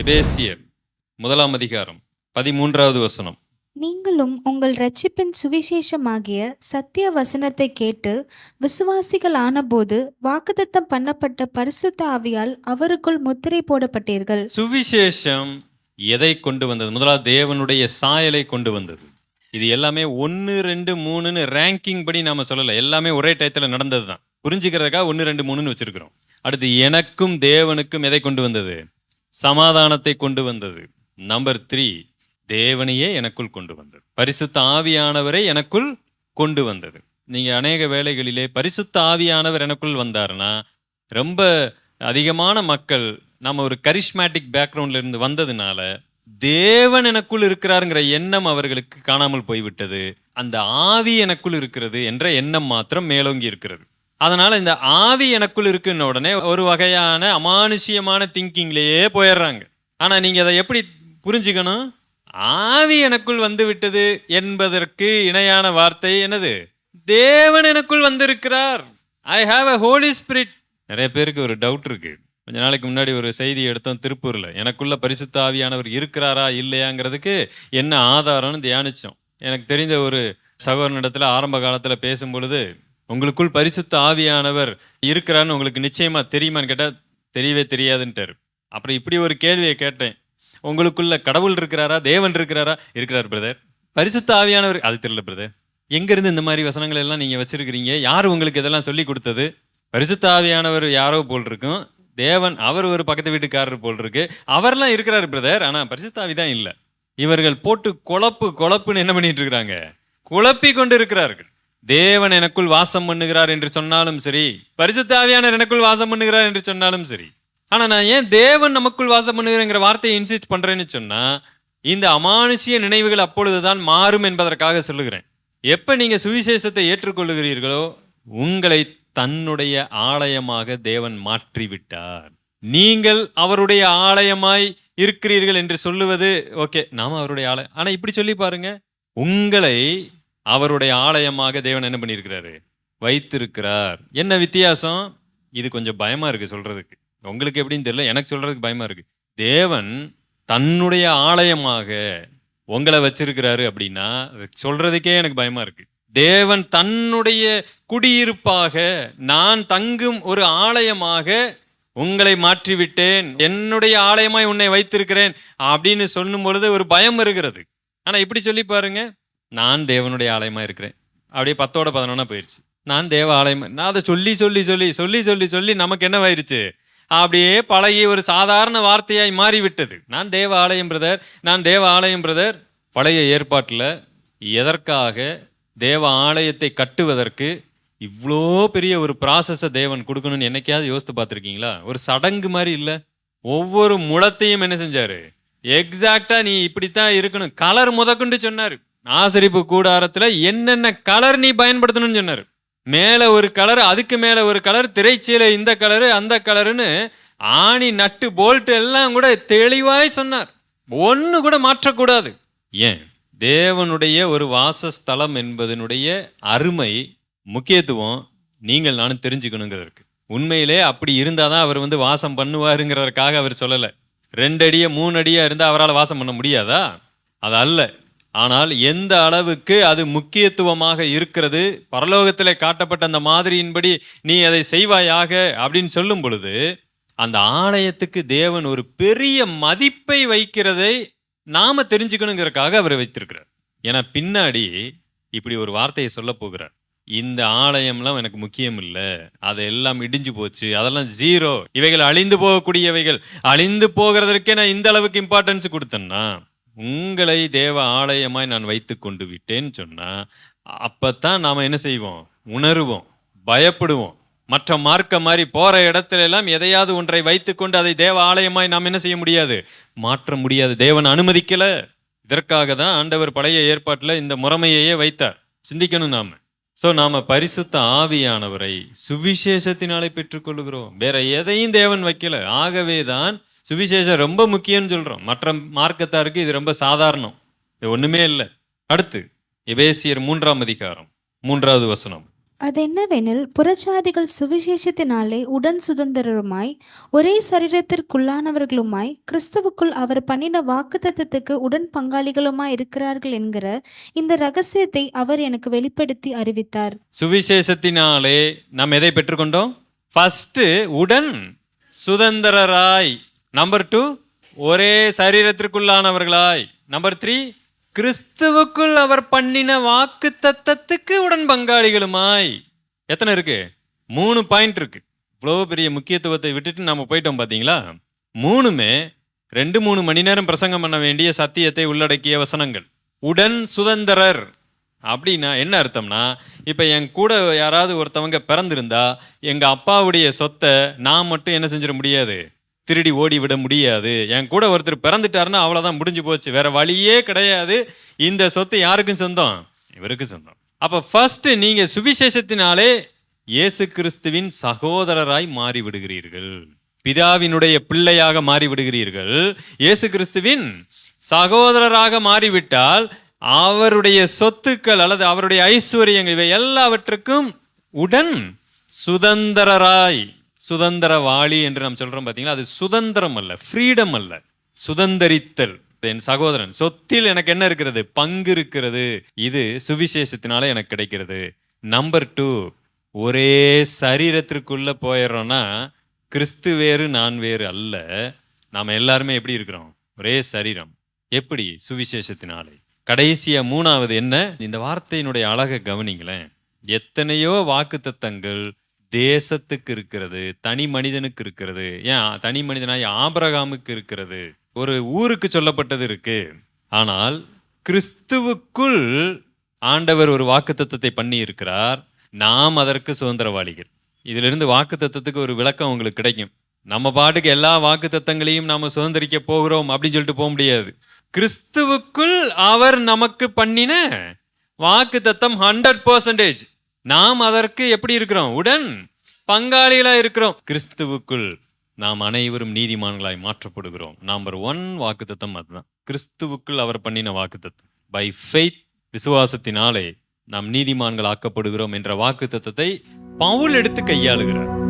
எபேசியர் முதலாம் அதிகாரம் பதிமூன்றாவது வசனம். நீங்களும் உங்கள் இரட்சிப்பின் சுவிசேஷமாகிய சத்திய வசனத்தை கேட்டு விசுவாசிகள் ஆனபோது வாக்குத்தத்தம் பண்ணப்பட்ட பரிசுத்த ஆவியால் அவருக்குள் முத்திரை போடப்பட்டீர்கள். சுவிசேஷம் எதை கொண்டு வந்தது? முதலாவது தேவனுடைய சாயலை கொண்டு வந்தது. இது எல்லாமே ஒன்று ரெண்டு மூணுன்னு ரேங்கிங் படி நாம சொல்லலை. எல்லாமே ஒரே டயத்தில் நடந்தது தான் புரிஞ்சுக்கிறதுக்காக ஒன்று ரெண்டு மூணுன்னு வச்சிருக்கிறோம். அடுத்து எனக்கும் தேவனுக்கும் எதை கொண்டு வந்தது? சமாதானத்தை கொண்டு வந்தது. நம்பர் த்ரீ தேவனையே எனக்குள் கொண்டு வந்தது. பரிசுத்த ஆவியானவரை எனக்குள் கொண்டு வந்தது. நீங்கள் அநேக வேலைகளிலே பரிசுத்த ஆவியானவர் எனக்குள் வந்தாருன்னா ரொம்ப அதிகமான மக்கள் நம்ம ஒரு கரிஷ்மேட்டிக் பேக்ரவுண்டில் இருந்து வந்ததுனால தேவன் எனக்குள் இருக்கிறாருங்கிற எண்ணம் அவர்களுக்கு காணாமல் போய்விட்டது. அந்த ஆவி எனக்குள் இருக்கிறது என்ற எண்ணம் மாத்திரம் மேலோங்கி இருக்கிறது. அதனால் இந்த ஆவி எனக்குள் இருக்குன்ன உடனே ஒரு வகையான அமானுஷ்யமான திங்கிங்லேயே போயிடுறாங்க. ஆனால் நீங்கள் அதை எப்படி புரிஞ்சுக்கணும்? ஆவி எனக்குள் வந்து விட்டது என்பதற்கு இணையான வார்த்தை என்னது? தேவன் எனக்குள் வந்திருக்கிறார். I have a holy spirit நிறைய பேருக்கு ஒரு டவுட் இருக்கு. கொஞ்ச நாளைக்கு முன்னாடி ஒரு செய்தி எடுத்தோம் திருப்பூரில். எனக்குள்ள பரிசுத்த ஆவியானவர் இருக்கிறாரா இல்லையாங்கிறதுக்கு என்ன ஆதாரம்னு தியானிச்சோம். எனக்கு தெரிந்த ஒரு சகோதரனிடத்தில் ஆரம்ப காலத்தில் பேசும் பொழுது உங்களுக்குள் பரிசுத்த ஆவியானவர் இருக்கிறான்னு உங்களுக்கு நிச்சயமா தெரியுமான்னு கேட்டால் தெரியவே தெரியாதுன்ட்டார். அப்புறம் இப்படி ஒரு கேள்வியை கேட்டேன். உங்களுக்குள்ள கடவுள் இருக்கிறாரா? தேவன் இருக்கிறாரா? இருக்கிறார் பிரதர் பரிசுத்த ஆவியானவர் அது தெரியல பிரதர் எங்கேருந்து இந்த மாதிரி வசனங்கள் எல்லாம் நீங்கள் வச்சுருக்கிறீங்க? யார் உங்களுக்கு இதெல்லாம் சொல்லி கொடுத்தது? பரிசுத்த ஆவியானவர் யாரோ போல் இருக்கும். தேவன் அவர் ஒரு பக்கத்து வீட்டுக்காரர் போல் இருக்கு. அவர்லாம் இருக்கிறாரு பிரதர் ஆனால் பரிசுத்தாவி தான் இல்லை. இவர்கள் போட்டு குழப்பு குழப்புன்னு என்ன பண்ணிட்டு இருக்கிறாங்க? குழப்பி கொண்டு இருக்கிறார்கள். தேவன் எனக்குள் வாசம் பண்ணுகிறார் என்று சொன்னாலும் சரி பரிசுத்தாவியானவர் எனக்குள் வாசம் பண்ணுகிறார் என்று சொன்னாலும் சரி. ஆனால் நான் ஏன் தேவன் நமக்குள் வாசம் பண்ணுகிறேங்கிற வார்த்தையை இன்சிஸ்ட் பண்ணுறேன்னு சொன்னால் இந்த அமானுஷ்ய நினைவுகள் அப்பொழுதுதான் மாறும் என்பதற்காக சொல்லுகிறேன். எப்போ நீங்கள் சுவிசேஷத்தை ஏற்றுக்கொள்ளுகிறீர்களோ உங்களை தன்னுடைய ஆலயமாக தேவன் மாற்றிவிட்டார். நீங்கள் அவருடைய ஆலயமாய் இருக்கிறீர்கள் என்று சொல்லுவது ஓகே நாம் அவருடைய ஆலயம். ஆனால் இப்படி சொல்லி பாருங்க உங்களை அவருடைய ஆலயமாக தேவன் என்ன பண்ணியிருக்கிறாரு? வைத்திருக்கிறார். என்ன வித்தியாசம்? இது கொஞ்சம் பயமா இருக்கு சொல்றதுக்கு. உங்களுக்கு எப்படின்னு தெரியல எனக்கு சொல்றதுக்கு பயமா இருக்கு. தேவன் தன்னுடைய ஆலயமாக உங்களை வச்சிருக்கிறாரு அப்படின்னா சொல்கிறதுக்கே சொல்றதுக்கே எனக்கு பயமா இருக்கு. தேவன் தன்னுடைய குடியிருப்பாக நான் தங்கும் ஒரு ஆலயமாக உங்களை மாற்றிவிட்டேன். என்னுடைய ஆலயமாய் உன்னை வைத்திருக்கிறேன் அப்படின்னு சொல்லும் பொழுது ஒரு பயம் இருக்கிறது ஆனா இப்படி சொல்லி பாருங்க. நான் தேவனுடைய ஆலயமாக இருக்கிறேன். அப்படியே பத்தோட பதினொன்னா போயிடுச்சு நான் தேவ ஆலயம் நான் அதை சொல்லி சொல்லி சொல்லி சொல்லி சொல்லி சொல்லி நமக்கு என்னவாயிருச்சு அப்படியே பழகி ஒரு சாதாரண வார்த்தையாய் மாறிவிட்டது. நான் தேவ ஆலயம் பிரதர் நான் தேவ ஆலயம் பிரதர். பழைய ஏற்பாட்டில் எதற்காக தேவ ஆலயத்தை கட்டுவதற்கு இவ்வளோ பெரிய ஒரு ப்ராசஸை தேவன் கொடுக்கணும்னு என்னைக்காவது யோசித்து பார்த்துருக்கீங்களா? ஒரு சடங்கு மாதிரி இல்லை. ஒவ்வொரு முளத்தையும் என்ன செஞ்சார்? எக்ஸாக்டாக நீ இப்படித்தான் இருக்கணும். கலர் முதக்குண்டு சொன்னார். ஆசரிப்பு கூடாரத்தில் என்னென்ன கலர் நீ பயன்படுத்தணும்னு சொன்னார். மேலே ஒரு கலர் அதுக்கு மேலே ஒரு கலர் திரைச்சீலை இந்த கலரு அந்த கலருன்னு ஆணி நட்டு போல்ட் எல்லாம் கூட தெளிவாய் சொன்னார். ஒன்று கூட மாற்றக்கூடாது. ஏன்? தேவனுடைய ஒரு வாசஸ்தலம் என்பதனுடைய அருமை முக்கியத்துவம் நீங்கள் நானும் தெரிஞ்சுக்கணுங்கிறதுக்கு. உண்மையிலே அப்படி இருந்தால் தான் அவர் வந்து வாசம் பண்ணுவாருங்கிறதுக்காக அவர் சொல்லலை. ரெண்டு அடிய மூணு அடியாக இருந்தால் அவரால் வாசம் பண்ண முடியாதா? அது அல்ல. ஆனால் எந்த அளவுக்கு அது முக்கியத்துவமாக இருக்கிறது? பரலோகத்தில் காட்டப்பட்ட அந்த மாதிரியின்படி நீ அதை செய்வாயாக அப்படின்னு சொல்லும் பொழுது அந்த ஆலயத்துக்கு தேவன் ஒரு பெரிய மதிப்பை வைக்கிறதை நாம தெரிஞ்சுக்கணுங்கிறதுக்காக அவர் வைத்திருக்கிறார். ஏன்னா பின்னாடி இப்படி ஒரு வார்த்தையை சொல்ல போகிறார். இந்த ஆலயம்லாம் எனக்கு முக்கியம் இல்லை. அதெல்லாம் இடிஞ்சு போச்சு. அதெல்லாம் ஜீரோ இவைகள் அழிந்து போகக்கூடியவைகள். அழிந்து போகிறதற்கே நான் இந்த அளவுக்கு இம்பார்ட்டன்ஸ் கொடுத்தேன்னா உங்களை தேவ ஆலயமாய் நான் வைத்து கொண்டு விட்டேன்னு சொன்னால் அப்போத்தான் நாம் என்ன செய்வோம்? உணருவோம் பயப்படுவோம். மற்ற மார்க்க மாதிரி போகிற இடத்துல எல்லாம் எதையாவது ஒன்றை வைத்துக்கொண்டு அதை தேவ ஆலயமாய் நாம் என்ன செய்ய முடியாது? மாற்ற முடியாது. தேவன் அனுமதிக்கலை. இதற்காக தான் ஆண்டவர் பழைய ஏற்பாட்டில் இந்த முறைமையையே வைத்தார். சிந்திக்கணும் நாம். ஸோ நாம் பரிசுத்த ஆவியானவரை சுவிசேஷத்தினாலே பெற்றுக்கொள்கிறோம் வேற எதையும் தேவன் வைக்கல. ஆகவே தான் சுவிசேஷம் ரொம்ப முக்கியம்னு சொல்றோம். மற்ற மார்க்கத்தாருக்கு இது ரொம்ப சாதாரணம். இது ஒண்ணுமே இல்லை. அடுத்து எபேசியர் மூன்றாம் அதிகாரம் மூன்றாவது வசனம். அது என்னவெனில் புறஜாதிகள் சுவிசேஷத்தினாலே உடன் சுதந்திரருமாய் ஒரே சரீரத்திற்குள்ளானவர்களுமாய் கிறிஸ்துவுக்குள் அவர் பண்ணின வாக்குத்தத்தத்துக்கு உடன் பங்காளிகளுமாய் இருக்கிறார்கள் என்கிற இந்த ரகசியத்தை அவர் எனக்கு வெளிப்படுத்தி அறிவித்தார். சுவிசேஷத்தினாலே நாம் எதை பெற்றுக்கொண்டோம்? ஃபர்ஸ்ட் உடன் சுதந்திரராய் நம்பர் டூ ஒரே சரீரத்திற்குள்ளானவர்களாய். நம்பர் த்ரீ கிறிஸ்துவுக்குள் அவர் பண்ணின வாக்கு தத்தத்துக்கு உடன் பங்காளிகளுமாய் எத்தனை இருக்கு? மூணு பாயிண்ட் இருக்கு. இவ்வளோ பெரிய முக்கியத்துவத்தை விட்டுட்டு நம்ம போயிட்டோம் பார்த்தீங்களா மூணுமே ரெண்டு மூணு மணி நேரம் பிரசங்கம் பண்ண வேண்டிய சத்தியத்தை உள்ளடக்கிய வசனங்கள். உடன் சுதந்திரர். அப்படின்னா என்ன அர்த்தம்னா இப்போ என் கூட யாராவது ஒருத்தவங்க பிறந்திருந்தா எங்கள் அப்பாவுடைய சொத்தை நான் மட்டும் என்ன செஞ்சிட முடியாது? திருடி ஓடி விட முடியாது. என் கூட ஒருத்தர் பிறந்துட்டாருன்னா அவ்வளோதான் முடிஞ்சு போச்சு. வேற வழியே கிடையாது. இந்த சொத்து யாருக்கும் சொந்தம்? இவருக்கு சொந்தம். அப்போ ஃபர்ஸ்ட் நீங்க சுவிசேஷத்தினாலே இயேசு கிறிஸ்துவின் சகோதரராய் மாறி விடுகிறீர்கள் பிதாவினுடைய பிள்ளையாக மாறி விடுகிறீர்கள் இயேசு கிறிஸ்துவின் சகோதரராக மாறிவிட்டால் அவருடைய சொத்துக்கள் அல்லது அவருடைய ஐஸ்வர்யங்கள் இவை எல்லாவற்றுக்கும் உடன் சுதந்திரராய் சுதந்திரவாளி என்று நாம் சொல்கிறோம் பார்த்தீங்களா அது சுதந்திரம் அல்ல ஃப்ரீடம் அல்ல. சுதந்திரித்தல் என் சகோதரன் சொத்தில் எனக்கு என்ன இருக்கிறது? பங்கு இருக்கிறது. இது சுவிசேஷத்தினால எனக்கு கிடைக்கிறது. நம்பர் டூ ஒரே சரீரத்திற்குள்ள போயிடுறோம்னா கிறிஸ்து வேறு நான் வேறு அல்ல. நாம் எல்லாருமே எப்படி இருக்கிறோம்? ஒரே சரீரம். எப்படி? சுவிசேஷத்தினாலே. கடைசியா மூணாவது என்ன? இந்த வார்த்தையினுடைய அழகை கவனிங்களேன். எத்தனையோ வாக்குத்தத்தங்கள் தேசத்துக்கு இருக்கிறது தனி மனிதனுக்கு இருக்கிறது. ஏன்? தனி மனிதனாய் ஆபரகாமுக்கு இருக்கிறது. ஒரு ஊருக்கு சொல்லப்பட்டது இருக்கு. ஆனால் கிறிஸ்துவுக்குள் ஆண்டவர் ஒரு வாக்குத்தத்தத்தை பண்ணி இருக்கிறார் நாம் அதற்கு சுதந்திரவாளிகள். இதிலிருந்து வாக்குத்தத்தத்துக்கு ஒரு விளக்கம் உங்களுக்கு கிடைக்கும். நம்ம பாட்டுக்கு எல்லா வாக்குத்தத்தங்களையும் நாம சுதந்திரிக்க போகிறோம் அப்படின்னு சொல்லிட்டு போக முடியாது. கிறிஸ்துவுக்குள் அவர் நமக்கு பண்ணின வாக்குத்தத்தம் ஹண்ட்ரட் பர்சன்டேஜ் நாம் அதற்கு எப்படி இருக்கிறோம்? உடன் பங்காளிகளாக இருக்கிறோம். கிறிஸ்துவுக்குள் நாம் அனைவரும் நீதிமான்களாய் மாற்றப்படுகிறோம். நம்பர் ஒன் வாக்குத்தத்தம் அதுதான். கிறிஸ்துவுக்குள் அவர் பண்ணின வாக்குத்தத்தம். பை ஃபெய்த் விசுவாசத்தினாலே நாம் நீதிமான்கள் ஆக்கப்படுகிறோம் என்ற வாக்குத்தத்தத்தை பவுல் எடுத்து கையாளுகிறார்.